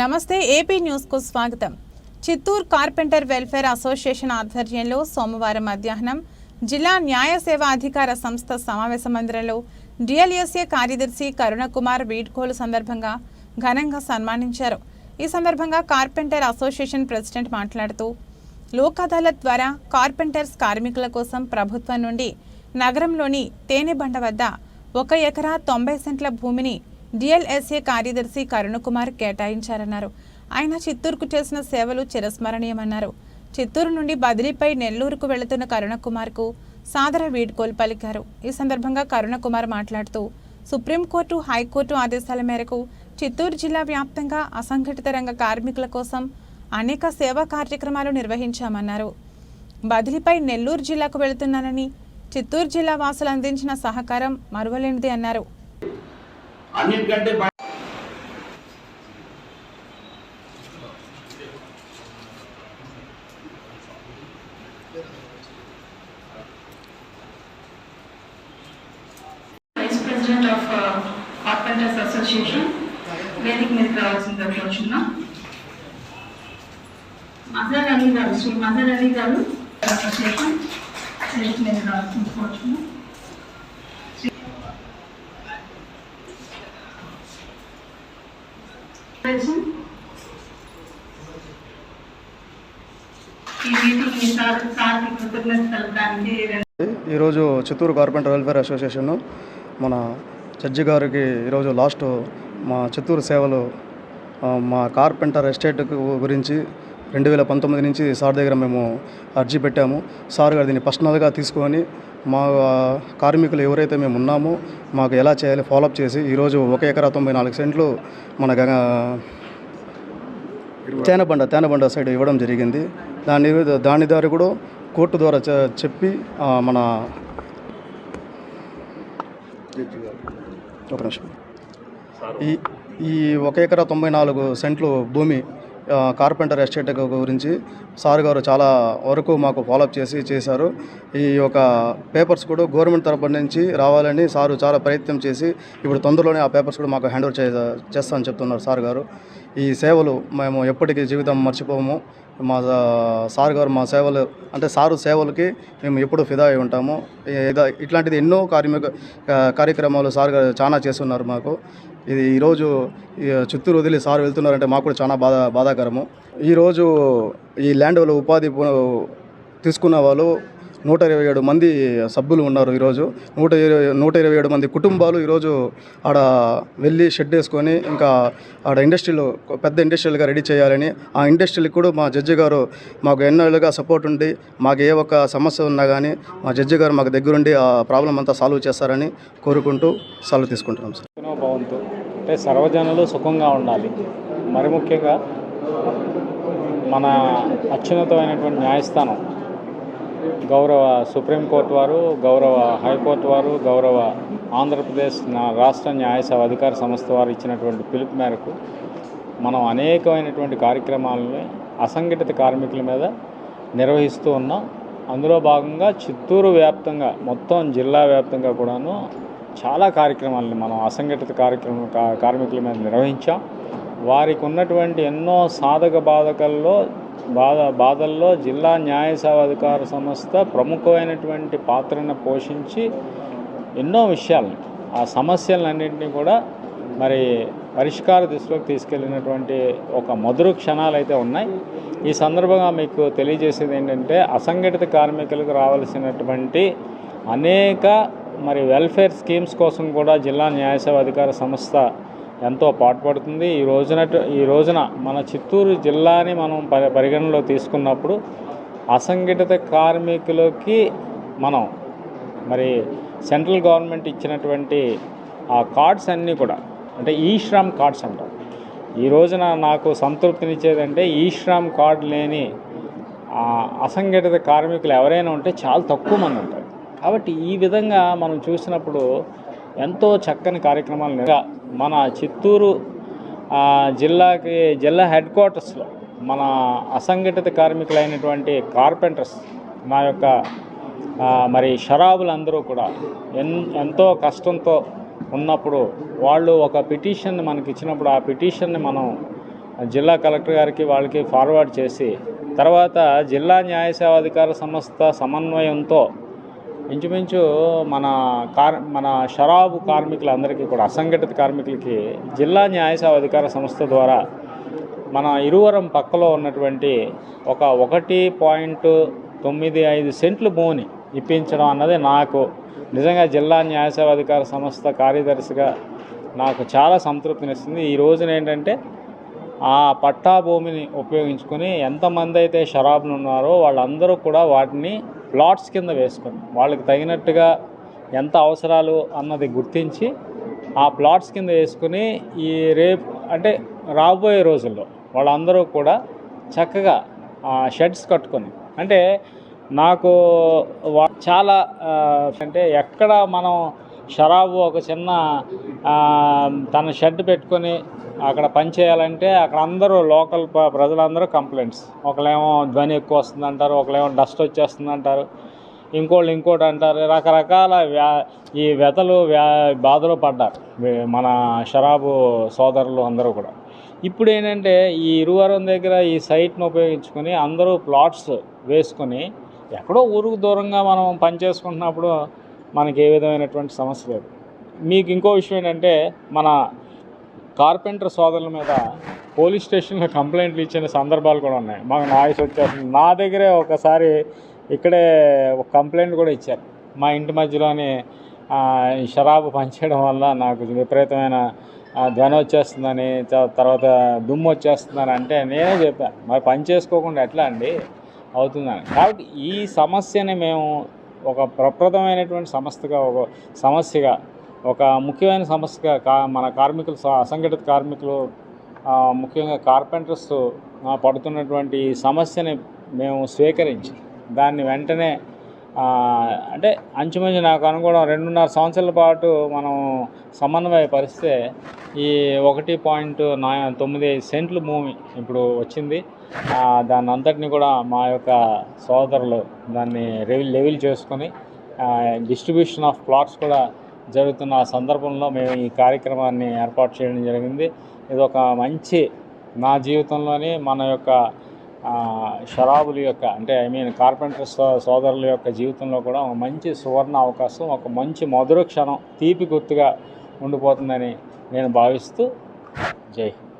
నమస్తే ఏపీ న్యూస్కు స్వాగతం. చిత్తూరు కార్పెంటర్ వెల్ఫేర్ అసోసియేషన్ ఆధ్వర్యంలో సోమవారం మధ్యాహ్నం జిల్లా న్యాయ సేవా అధికార సంస్థ సమావేశ మందిరంలో డిఎల్ఎస్ఏ కార్యదర్శి కరుణకుమార్ వీడ్కోలు సందర్భంగా ఘనంగా సన్మానించారు. ఈ సందర్భంగా కార్పెంటర్ అసోసియేషన్ ప్రెసిడెంట్ మాట్లాడుతూ లోక్ అదాలత్ ద్వారా కార్పెంటర్స్ కార్మికుల కోసం ప్రభుత్వం నుండి నగరంలోని తేనెబండ వద్ద ఒక ఎకరా తొంభై సెంట్ల భూమిని డిఎల్ఎస్ఏ కార్యదర్శి కరుణకుమార్ కేటాయించారన్నారు. ఆయన చిత్తూరుకు చేసిన సేవలు చిరస్మరణీయమన్నారు. చిత్తూరు నుండి బదిలీపై నెల్లూరుకు వెళుతున్న కరుణకుమార్కు సాదర వీడ్కోలు పలికారు. ఈ సందర్భంగా కరుణకుమార్ మాట్లాడుతూ సుప్రీంకోర్టు హైకోర్టు ఆదేశాల మేరకు చిత్తూరు జిల్లా వ్యాప్తంగా అసంఘటిత రంగ కార్మికుల కోసం అనేక సేవా కార్యక్రమాలు నిర్వహించామన్నారు. బదిలీపై నెల్లూరు జిల్లాకు వెళుతున్నానని చిత్తూరు జిల్లా వాసులు అందించిన సహకారం మరువలేనిది అన్నారు. అన్నిటికంటే vice president of carpenters association వేదిక మీదకి రావాల్సింది కోరుచున్నాం మజర్ అలీ గారు శ్రీ మజర్ అలీ గారు అసోసియేషన్ వేదిక మీద రావాల్సింది కోరుచున్నాం ప్రెసిడెంట్, ఈరోజు చిత్తూరు కార్పెంటర్ వెల్ఫేర్ అసోసియేషన్ మన జడ్జి గారికి ఈరోజు లాస్ట్ మా చిత్తూరు సేవలు మా కార్పెంటర్ ఎస్టేట్ గురించి రెండు వేల పంతొమ్మిది నుంచి సార్ దగ్గర మేము అర్జీ పెట్టాము. సార్ గారు దీన్ని పర్సనల్గా తీసుకొని మా కార్మికులు ఎవరైతే మేము ఉన్నామో మాకు ఎలా చేయాలి ఫాలోఅప్ చేసి ఈరోజు ఒక ఎకరా తొంభై నాలుగు సెంట్లు మన గంగ తేనబండ తేనబండ సైడ్ ఇవ్వడం జరిగింది. దాని దాని ద్వారా కూడా కోర్టు ద్వారా చెప్పి మన ఒక నిమిషం. ఈ ఈ ఒక ఎకరా తొంభై నాలుగు సెంట్లు భూమి కార్పెంటర్ ఎస్టేట్ గురించి సార్ గారు చాలా వరకు మాకు ఫాలోఅప్ చేసి చేశారు. ఈ యొక్క పేపర్స్ కూడా గవర్నమెంట్ తరపు నుంచి రావాలని సారు చాలా ప్రయత్నం చేసి ఇప్పుడు తొందరలోనే ఆ పేపర్స్ కూడా మాకు హ్యాండ్ ఓవర్ చే చేస్తామని చెప్తున్నారు సార్ గారు. ఈ సేవలు మేము ఎప్పటికీ జీవితం మర్చిపోము. మా సార్ గారు మా సేవలు అంటే సారు సేవలకి మేము ఎప్పుడు ఫిదా అయి ఉంటాము. ఇట్లాంటిది ఎన్నో కార్మిక కార్యక్రమాలు సార్ గారు చాలా చేస్తున్నారు మాకు. ఇది ఈరోజు ఈ చిత్తూరు వదిలి సార్ వెళ్తున్నారంటే మాకు కూడా చాలా బాధ బాధాకరము. ఈరోజు ఈ ల్యాండ్ వాళ్ళు ఉపాధి తీసుకున్న వాళ్ళు నూట ఇరవై ఏడు మంది సభ్యులు ఉన్నారు ఈరోజు నూట ఇరవై నూట ఇరవై ఏడు మంది కుటుంబాలు ఈరోజు ఆడ వెళ్ళి షెడ్ వేసుకొని ఇంకా ఆడ ఇండస్ట్రీలో పెద్ద ఇండస్ట్రియల్గా రెడీ చేయాలని. ఆ ఇండస్ట్రీకి కూడా మా జడ్జి గారు మాకు ఎన్నోళ్ళుగా సపోర్ట్ ఉండి మాకు ఏ ఒక్క సమస్య ఉన్నా కానీ మా జడ్జి గారు మాకు దగ్గరుండి ఆ ప్రాబ్లం అంతా సాల్వ్ చేస్తారని కోరుకుంటూ సెలవు తీసుకుంటున్నాం సార్. అంటే సర్వజనులు సుఖంగా ఉండాలి. మరి ముఖ్యంగా మన అత్యున్నతమైనటువంటి న్యాయస్థానం గౌరవ సుప్రీంకోర్టు వారు గౌరవ హైకోర్టు వారు గౌరవ ఆంధ్రప్రదేశ్ నా- రాష్ట్ర న్యాయ అధికార సంస్థ వారు ఇచ్చినటువంటి పిలుపు మేరకు మనం అనేకమైనటువంటి కార్యక్రమాలని అసంఘటిత కార్మికుల మీద నిర్వహిస్తూ ఉన్నాం. అందులో భాగంగా చిత్తూరు వ్యాప్తంగా మొత్తం జిల్లా వ్యాప్తంగా కూడాను చాలా కార్యక్రమాలని మనం అసంఘటిత కార్యక్రమం కా- కార్మికుల మీద నిర్వహించాం. వారికి ఉన్నటువంటి ఎన్నో సాధక బాధకల్లో బాధ బాధల్లో జిల్లా న్యాయ అధికార సంస్థ ప్రముఖమైనటువంటి పాత్రను పోషించి ఎన్నో విషయాలను ఆ సమస్యలన్నింటినీ కూడా మరి పరిష్కార దిశలోకి తీసుకెళ్ళినటువంటి ఒక మధుర క్షణాలు అయితే ఉన్నాయి. ఈ సందర్భంగా మీకు తెలియజేసేది ఏంటంటే అసంఘటిత కార్మికులకు రావాల్సినటువంటి అనేక మరి వెల్ఫేర్ స్కీమ్స్ కోసం కూడా జిల్లా న్యాయసేవ అధికార సంస్థ ఎంతో పాటుపడుతుంది. ఈ రోజున ఈ రోజున మన చిత్తూరు జిల్లాని మనం పరిగణలో తీసుకున్నప్పుడు అసంఘటిత కార్మికులకి మనం మరి సెంట్రల్ గవర్నమెంట్ ఇచ్చినటువంటి ఆ కార్డ్స్ అన్నీ కూడా అంటే ఈ శ్రమ్ కార్డ్స్ అంటారు ఈ రోజున నాకు సంతృప్తినిచ్చేదంటే ఈ శ్రమ్ కార్డు లేని అసంఘటిత కార్మికులు ఎవరైనా ఉంటే చాలా తక్కువ మంది ఉంటారు. కాబట్టి ఈ విధంగా మనం చూసినప్పుడు ఎంతో చక్కని కార్యక్రమాలు మన చిత్తూరు జిల్లాకి జిల్లా హెడ్ క్వార్టర్స్లో మన అసంఘటిత కార్మికులైనటువంటి కార్పెంటర్స్ మా యొక్క మరి షరాబులందరూ కూడా ఎన్ ఎంతో కష్టంతో ఉన్నప్పుడు వాళ్ళు ఒక పిటిషన్ మనకి ఇచ్చినప్పుడు ఆ పిటిషన్ని మనం జిల్లా కలెక్టర్ గారికి వాళ్ళకి ఫార్వర్డ్ చేసి తర్వాత జిల్లా న్యాయ సేవాధికార సంస్థ సమన్వయంతో ఇంచుమించు మన కార్ మన షరాబు కార్మికులందరికీ కూడా అసంఘటిత కార్మికులకి జిల్లా న్యాయసేవ అధికార సంస్థ ద్వారా మన ఇరువరం పక్కలో ఉన్నటువంటి ఒక ఒకటి పాయింట్ తొమ్మిది ఐదు సెంట్లు భూమిని ఇప్పించడం అన్నది నాకు నిజంగా జిల్లా న్యాయసేవ అధికార సంస్థ కార్యదర్శిగా నాకు చాలా సంతృప్తినిస్తుంది. ఈ రోజున ఏంటంటే ఆ పట్టా భూమిని ఉపయోగించుకొని ఎంతమంది అయితే షరాబులు ఉన్నారో వాళ్ళందరూ కూడా వాటిని ప్లాట్స్ కింద వేసుకొని వాళ్ళకి తగినట్టుగా ఎంత అవసరాలు అన్నది గుర్తించి ఆ ప్లాట్స్ కింద వేసుకుని ఈ రేపు అంటే రాబోయే రోజుల్లో వాళ్ళందరూ కూడా చక్కగా షెడ్స్ కట్టుకొని అంటే నాకు వా- చాలా అంటే ఎక్కడ మనం షరాబు ఒక చిన్న తన షెడ్ పెట్టుకొని అక్కడ పని చేయాలంటే అక్కడ అందరూ లోకల్ ప- ప్రజలందరూ కంప్లైంట్స్. ఒకళ్ళేమో ధ్వని ఎక్కువ వస్తుంది అంటారు ఒకళ్ళేమో డస్ట్ వచ్చేస్తుంది అంటారు ఇంకోళ్ళు ఇంకోటి అంటారు. రకరకాల వ్యా ఈ వ్యతలు వ్యా బాధలు పడ్డారు మన షరాబు సోదరులు అందరూ కూడా. ఇప్పుడు ఏంటంటే ఈ ఇరువరం దగ్గర ఈ సైట్ను ఉపయోగించుకొని అందరూ ప్లాట్స్ వేసుకొని ఎక్కడో ఊరుకు దూరంగా మనం పని చేసుకుంటున్నప్పుడు మనకి ఏ విధమైనటువంటి సమస్య లేదు. మీకు ఇంకో విషయం ఏంటంటే మన కార్పెంటర్ సోదరుల మీద పోలీస్ స్టేషన్లో కంప్లైంట్లు ఇచ్చిన సందర్భాలు కూడా ఉన్నాయి. మాకు నాయిస్ వచ్చేస్తుంది. నా దగ్గరే ఒకసారి ఇక్కడే ఒక కంప్లైంట్ కూడా ఇచ్చారు. మా ఇంటి మధ్యలోని షరాబు పనిచేయడం వల్ల నాకు విపరీతమైన ధ్వని వచ్చేస్తుందని తర్వాత దుమ్ము వచ్చేస్తుందని అంటే నేనే చెప్పాను మరి పని చేసుకోకుండా ఎట్లా అండి? అవుతుందని. కాబట్టి ఈ సమస్యని మేము ఒక ప్రప్రదమైనటువంటి సమస్యగా ఒక సమస్యగా ఒక ముఖ్యమైన సమస్యగా కా మన కార్మికులు స- అసంఘటిత కార్మికులు ముఖ్యంగా కార్పెంటర్స్ పడుతున్నటువంటి సమస్యని మేము స్వీకరించి దాన్ని వెంటనే అంటే అంచుమించు నాకు అనుకోవడం రెండున్నర సంవత్సరాల పాటు మనం సమన్వయ పరిస్తే ఈ ఒకటి పాయింట్ నా తొమ్మిది సెంట్లు భూమి ఇప్పుడు వచ్చింది. ఆ, దాన్ని అంతటిని కూడా మా యొక్క సోదరులు దాన్ని లెవెల్ లెవెల్ చేసుకొని డిస్ట్రిబ్యూషన్ ఆఫ్ ప్లాట్స్ కూడా జరుగుతున్న ఆ సందర్భంలో మేము ఈ కార్యక్రమాన్ని ఏర్పాటు చేయడం జరిగింది. ఇది ఒక మంచి నా జీవితంలోని మన యొక్క షరాబుల యొక్క అంటే ఐ మీన్ కార్పెంటర్ సో సోదరుల యొక్క జీవితంలో కూడా ఒక మంచి సువర్ణ అవకాశం ఒక మంచి మధుర క్షణం తీపి గుర్తుగా ఉండిపోతుందని నేను భావిస్తూ జై హింద్.